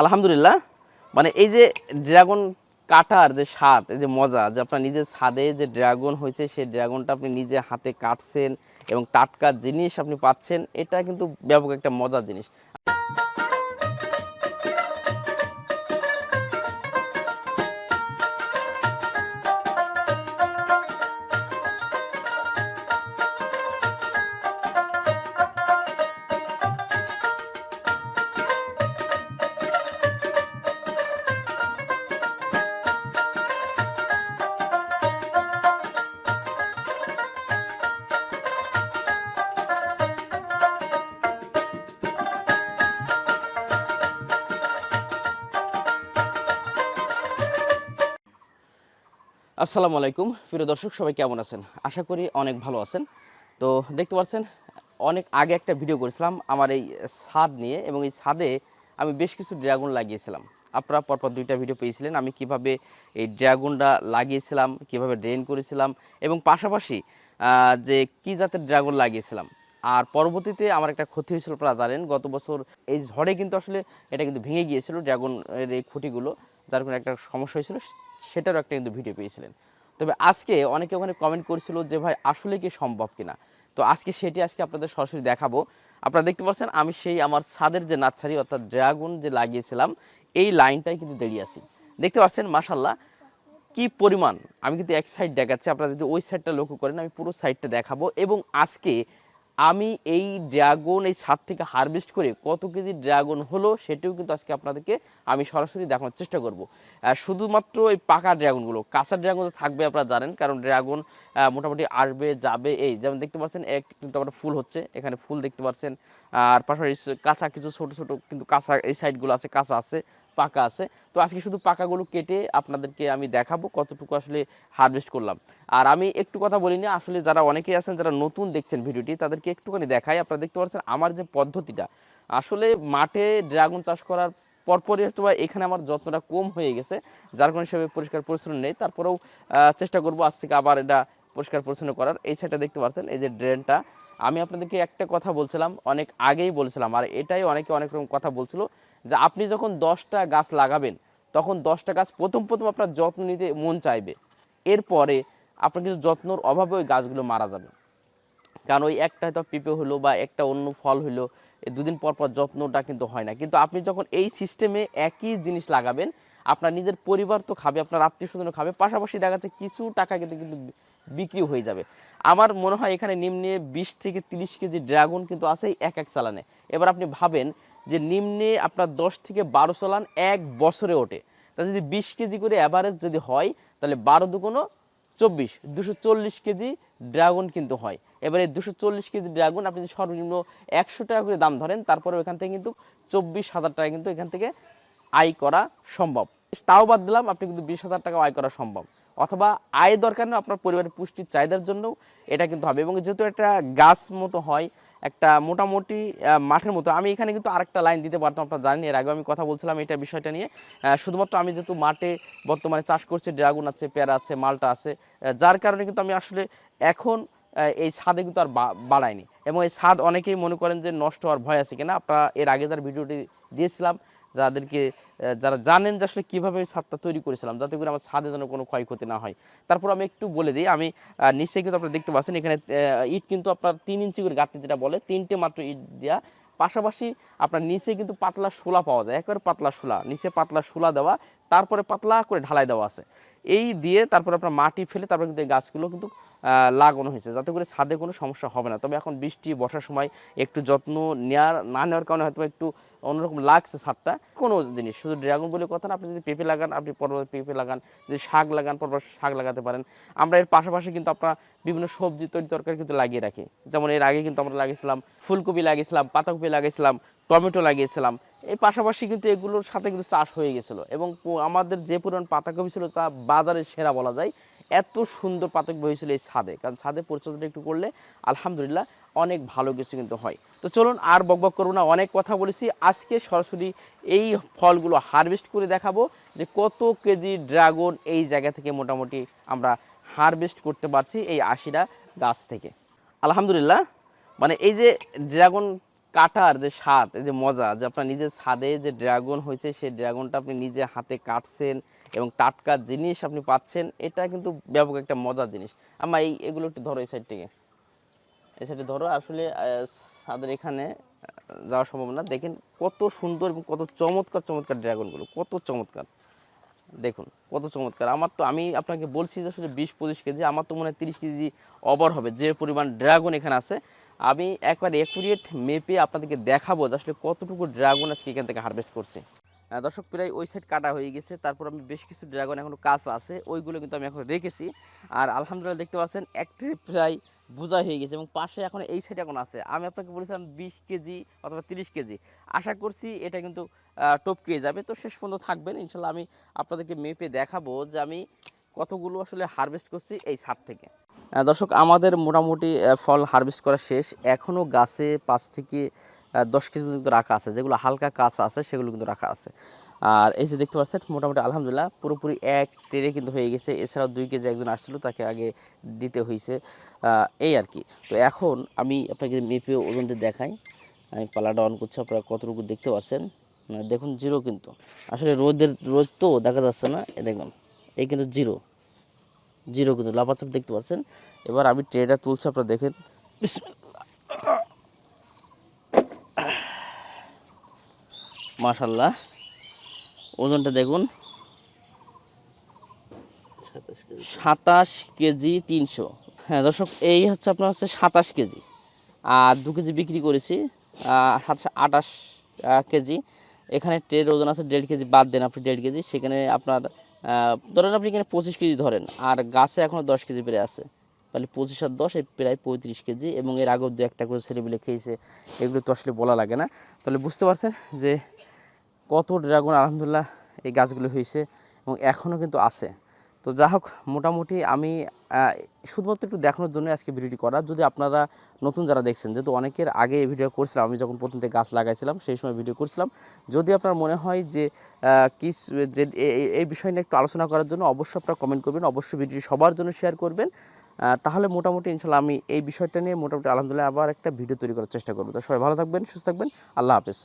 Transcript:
আলহামদুলিল্লাহ মানে এই যে ড্রাগন কাটার যে স্বাদ, এই যে মজা, যে আপনার নিজের স্বাদে যে ড্রাগন হয়েছে, সেই ড্রাগনটা আপনি নিজে হাতে কাটছেন এবং টাটকা জিনিস আপনি পাচ্ছেন, এটা কিন্তু ব্যাপক একটা মজার জিনিস। আসসালামু আলাইকুম। প্রিয় দর্শক, সবাই কেমন আছেন? আশা করি অনেক ভালো আছেন। তো দেখতে পাচ্ছেন, অনেক আগে একটা ভিডিও করেছিলাম আমার এই ছাদ নিয়ে এবং এই ছাদে আমি বেশ কিছু ড্রাগন লাগিয়েছিলাম। আপনারা পরপর দুইটা ভিডিও পেয়েছিলেন, আমি কীভাবে এই ড্রাগনটা লাগিয়েছিলাম, কীভাবে ড্রেন করেছিলাম এবং পাশাপাশি যে কি জাতের ড্রাগন লাগিয়েছিলাম। আর পরবর্তীতে আমার একটা ক্ষতি হয়েছিল, আপনারা জানেন, গত বছর এই ঝড়ে কিন্তু আসলে এটা কিন্তু ভেঙে গিয়েছিল, ড্রাগনের এই খুঁটিগুলো। যার কোনো একটা সমস্যা হয়েছিল, সেটারও একটা কিন্তু ভিডিও পেয়েছিলেন। তবে আজকে অনেকে ওখানে কমেন্ট করেছিল যে, ভাই, আসলে কি সম্ভব কিনা? তো আজকে সেটি আজকে আপনাদের সরাসরি দেখাবো। আপনারা দেখতে পাচ্ছেন, আমি সেই আমার ছাদের যে নার্সারি অর্থাৎ ড্রাগন যে লাগিয়েছিলাম, এই লাইনটাই কিন্তু দাঁড়িয়ে আছি। দেখতে পাচ্ছেন মাসাল্লাহ কি পরিমাণ। আমি কিন্তু এক সাইড দেখাচ্ছি, আপনারা যদি ওই সাইডটা লক্ষ্য করেন, আমি পুরো সাইডটা দেখাবো। এবং আজকে আমি এই ড্রাগন এই ছাদ থেকে হারভেস্ট করে কত কেজি ড্রাগন হলো সেটাও কিন্তু আজকে আপনাদেরকে আমি সরাসরি দেখানোর চেষ্টা করব। শুধুমাত্র এই পাকা ড্রাগনগুলো কাঁচা ড্রাগন তো থাকবে আপনারা জানেন, কারণ ড্রাগন মোটামুটি আসবে, যাবে, এই যেমন দেখতে পাচ্ছেন, এক কিন্তু আমার ফুল হচ্ছে, এখানে ফুল দেখতে পাচ্ছেন, আর পাশাপাশি কাঁচা কিছু ছোট ছোট কিন্তু কাঁচা এই সাইডগুলো আছে, কাঁচা আছে পাকা আছে। তো আজকে শুধু পাকাগুলো কেটে আপনাদেরকে আমি দেখাবো কতটুকু আসলে হারভেস্ট করলাম। আর আমি একটু কথা বলিনি, আসলে যারা অনেকেই আছেন, যারা নতুন দেখছেন ভিডিওটি, তাদেরকে একটুখানি দেখাই। আপনারা দেখতে পাচ্ছেন আমার যে পদ্ধতিটা। আসলে মাঠে ড্রাগন চাষ করার পরপরই হয়তো বা এখানে আমার যত্নটা কম হয়ে গেছে, যার কারণে হিসেবে পরিষ্কার পরিচ্ছন্ন নেই। তারপরেও চেষ্টা করব আজ থেকে আবার এটা পরিষ্কার পরিচ্ছন্ন করার। এই সাইডটা দেখতে পাচ্ছেন, এই যে ড্রেনটা। আমি আপনাদেরকে একটা কথা বলছিলাম, অনেক আগেই বলছিলাম, আর এটাই অনেকে অনেক রকম কথা বলছিল। যে আপনি যখন দশটা গাছ লাগাবেন, তখন দশটা গাছ প্রথম প্রথম আপনার যত্ন নিতে মন চাইবে। এরপরে আপনার কিন্তু যত্নর অভাবে ওই গাছগুলো মারা যাবে। কারণ ওই একটা হয়তো পেঁপে হলো বা একটা অন্য ফল হলো দুদিন পর পর যত্নটা কিন্তু হয় না। কিন্তু আপনি যখন এই সিস্টেমে একই জিনিস লাগাবেন, আপনার নিজের পরিবার তো খাবে, আপনার আত্মীয় স্বজনও খাবে, পাশাপাশি দেখা যাচ্ছে কিছু টাকা কিন্তু কিন্তু বিক্রি হয়ে যাবে। আমার মনে হয় এখানে নিম্নে বিশ থেকে তিরিশ কেজি ড্রাগন কিন্তু আছে, এক এক চালানে। এবার আপনি ভাবেন যে নিম্নে আপনার দশ থেকে বারো চালান এক বছরে ওঠে। তা যদি বিশ কেজি করে অ্যাভারেজ যদি হয়, তাহলে বারো দুগুণো চব্বিশ, দুশো চল্লিশ কেজি ড্রাগন কিন্তু হয়। এবারে দুশো চল্লিশ কেজি ড্রাগন আপনি যদি সর্বনিম্ন একশো টাকা করে দাম ধরেন তারপরে এখান থেকে কিন্তু চব্বিশ হাজার টাকা কিন্তু এখান থেকে আয় করা সম্ভব। তাও বাদ দিলাম, আপনি কিন্তু বিশ হাজার টাকা আয় করা সম্ভব। অথবা আয় দরকার নেই, আপনার পরিবারের পুষ্টির চাহিদার জন্যও এটা কিন্তু হবে। এবং যেহেতু একটা গাছ মতো হয় একটা মোটামুটি মাঠের মতো। আমি এখানে কিন্তু আরেকটা লাইন দিতে পারতাম, আপনারা জানেন এর আগে আমি কথা বলছিলাম এটা বিষয়টা নিয়ে। শুধুমাত্র আমি যেহেতু মাঠে বর্তমানে চাষ করছি, ড্রাগন আছে, পেয়ারা আছে, মালটা আছে যার কারণে কিন্তু আমি আসলে এখন এই ছাদে কিন্তু আর বা- বাড়াইনি। এবং এই ছাদ অনেকেই মনে করেন যে নষ্ট হওয়ার ভয় আছে কিনা, আপনারা এর আগে যার ভিডিওটি দিয়েছিলাম যাদেরকে যারা জানেন যে আসলে কীভাবে আমি ছাদটা তৈরি করেছিলাম, যাতে করে আমার ছাদে যেন কোনো ক্ষয়ক্ষতি না হয়। তারপর আমি একটু বলে দিই, আমি নিচে কিন্তু আপনারা দেখতে পাচ্ছেন, এখানে ইট কিন্তু আপনার তিন ইঞ্চি করে গাঁথতে যেটা বলে, তিনটে মাত্র ইট দেওয়া পাশাপাশি আপনার নিচে কিন্তু পাতলা শোলা পাওয়া যায়, একবারে পাতলা শোলা। নিচে পাতলা শোলা দেওয়া, তারপরে পাতলা করে ঢালাই দেওয়া আছে। এই দিয়ে তারপর আপনার মাটি ফেলে তারপর কিন্তু এই গাছগুলো কিন্তু লাগানো হয়েছে। যাতে করে ছাদে কোনো সমস্যা হবে না। তবে এখন বৃষ্টি, বর্ষার সময় একটু যত্ন নেওয়ার না নেওয়ার কারণে হয়তো একটু অন্যরকম লাগছে ছাদটা। কোনো জিনিস, শুধু ড্রাগন বলে কথা না, আপনি যদি পেঁপে লাগান, আপনি পরপর পেঁপে লাগান, যদি শাক লাগান পরপর শাক লাগাতে পারেন। আমরা এর পাশাপাশি কিন্তু আপনার বিভিন্ন সবজি তৈরি তরকারি কিন্তু লাগিয়ে রাখি। যেমন এর আগে কিন্তু আমরা লাগিয়েছিলাম, ফুলকপি লাগিয়েছিলাম, পাতাকপি লাগিয়েছিলাম, টমেটো লাগিয়েছিলাম। এই পাশাপাশি কিন্তু এগুলোর সাথে কিন্তু চাষ হয়ে গেছিল এবং আমাদের যে পরিমাণ পাতাকপি ছিল তা বাজারে সেরা বলা যায়, এত সুন্দর পাতাকপি হয়েছিল এই ছাদে। কারণ ছাদে পরিচর্যাটা একটু করলে আলহামদুলিল্লাহ অনেক ভালো কিছু কিন্তু হয়। তো চলুন আর বকবক করব না, অনেক কথা বলেছি। আজকে সরাসরি এই ফলগুলো হারভেস্ট করে দেখাবো যে কত কেজি ড্রাগন এই জায়গা থেকে মোটামুটি আমরা হারভেস্ট করতে পারছি এই আশিটা গাছ থেকে। আলহামদুলিল্লাহ মানে এই যে ড্রাগন কাটার যে স্বাদ, এই যে মজা, যে আপনার নিজের ছাদে যে ড্রাগন হয়েছে, সেই ড্রাগনটা আপনি নিজে হাতে কাটছেন এবং টাটকা জিনিস আপনি পাচ্ছেন, এটা কিন্তু ব্যাপক একটা মজার জিনিস। আমার এই, এগুলো একটু ধরো এই সাইড থেকে। এই সাইডে ধরো, আসলে ছাদের এখানে যাওয়া সম্ভব না দেখেন কত সুন্দর এবং কত চমৎকার চমৎকার ড্রাগনগুলো, কত চমৎকার। দেখুন, কত চমৎকার। আমার তো, আমি আপনাকে বলছি যে আসলে বিশ পঁচিশ কেজি, আমার তো মনে হয় তিরিশ কেজি ওভার হবে, যে পরিমাণ ড্রাগন এখানে আছে। আমি একবার একুরেট মেপে আপনাদেরকে দেখাবো যে আসলে কতটুকু ড্রাগন আজকে এখান থেকে হারভেস্ট করছে। দর্শক, প্রায় ওই সাইড কাটা হয়ে গেছে, তারপর আমি বেশ কিছু ড্রাগন এখনও কাঁচা আছে, ওইগুলো কিন্তু আমি এখন রেখেছি। আর আলহামদুলিল্লাহ দেখতে পাচ্ছেন একটি প্রায় বোঝা হয়ে গেছে এবং পাশে এখন এই সাইড এখন আছে। আমি আপনাকে বলেছিলাম বিশ কেজি অথবা তিরিশ কেজি। আশা করছি এটা কিন্তু টপকে যাবে। তো শেষ পর্যন্ত থাকবেন, ইনশাল্লাহ আমি আপনাদেরকে মেপে দেখাবো যে আমি কতগুলো আসলে হারভেস্ট করছি এই ছাদ থেকে। দর্শক, আমাদের মোটামুটি ফল হারভেস্ট করা শেষ। এখনও গাছে পাঁচ থেকে দশ কেজি পর্যন্ত রাখা আছে। যেগুলো হালকা কাঁচা আছে, সেগুলো কিন্তু রাখা আছে। আর এই যে দেখতে পাচ্ছেন, মোটামুটি আলহামদুলিল্লাহ পুরোপুরি এক ট্রেনে কিন্তু হয়ে গেছে। এছাড়াও দুই কেজি একজন আসছিল, তাকে আগে দিতে হয়েছে এই আর কি। তো এখন আমি আপনাকে মেপে ওজন দিয়ে দেখাই। আমি পালাটা অন করছি, আপনারা কতটুকু দেখতে পাচ্ছেন? দেখুন জিরো কিন্তু। আসলে রোদের, রোদ তো দেখা যাচ্ছে না। দেখুন, এই কিন্তু জিরো জিরো কিন্তু লাফাচাপ দেখতে পাচ্ছেন। এবার আমি ট্রেটা তুলছি, আপনারা দেখেন। মাশাল্লাহ ওজনটা দেখুন। সাতাশ কেজি তিনশো। হ্যাঁ দর্শক, এই হচ্ছে আপনার হচ্ছে সাতাশ কেজি। আর দু কেজি বিক্রি করেছি সাতশো, আটাশ কেজি। এখানে ট্রেড ওজন আছে দেড় কেজি, বাদ দেন আপনি দেড় কেজি। সেখানে আপনার ধরেন আপনি এখানে পঁচিশ কেজি ধরেন, আর গাছে এখনও দশ কেজি বেড়ে আছে। তাহলে পঁচিশ আর দশ, এই প্রায় পঁয়ত্রিশ কেজি, এবং এর আগেও দু একটা করে ছেলেপিলে খেয়েছে, এগুলো তো আসলে বলা লাগে না। তাহলে বুঝতে পারছেন যে কত ড্রাগন, আলহামদুলিল্লাহ, এই গাছগুলো হয়েছে, এবং এখনও কিন্তু আছে। তো যা হোক মোটামুটি আমি শুধুমাত্র একটু দেখানোর জন্য আজকে ভিডিওটি করা। যদি আপনারা নতুন যারা দেখছেন যেহেতু অনেকের আগে এই ভিডিও করছিলাম আমি যখন প্রথম থেকে গাছ লাগাইছিলাম সেই সময় ভিডিও করছিলাম। যদি আপনার মনে হয় যে আহ, কি যে এই বিষয় নিয়ে একটু আলোচনা করার জন্য অবশ্যই আপনারা কমেন্ট করবেন অবশ্যই ভিডিওটি সবার জন্য শেয়ার করবেন। তাহলে মোটামুটি ইনশাল্লাহ আমি এই বিষয়টা নিয়ে মোটামুটি আলহামদুলিল্লাহ আবার একটা ভিডিও তৈরি করার চেষ্টা করব। তো সবাই ভালো থাকবেন সুস্থ থাকবেন আল্লাহ হাফেজ।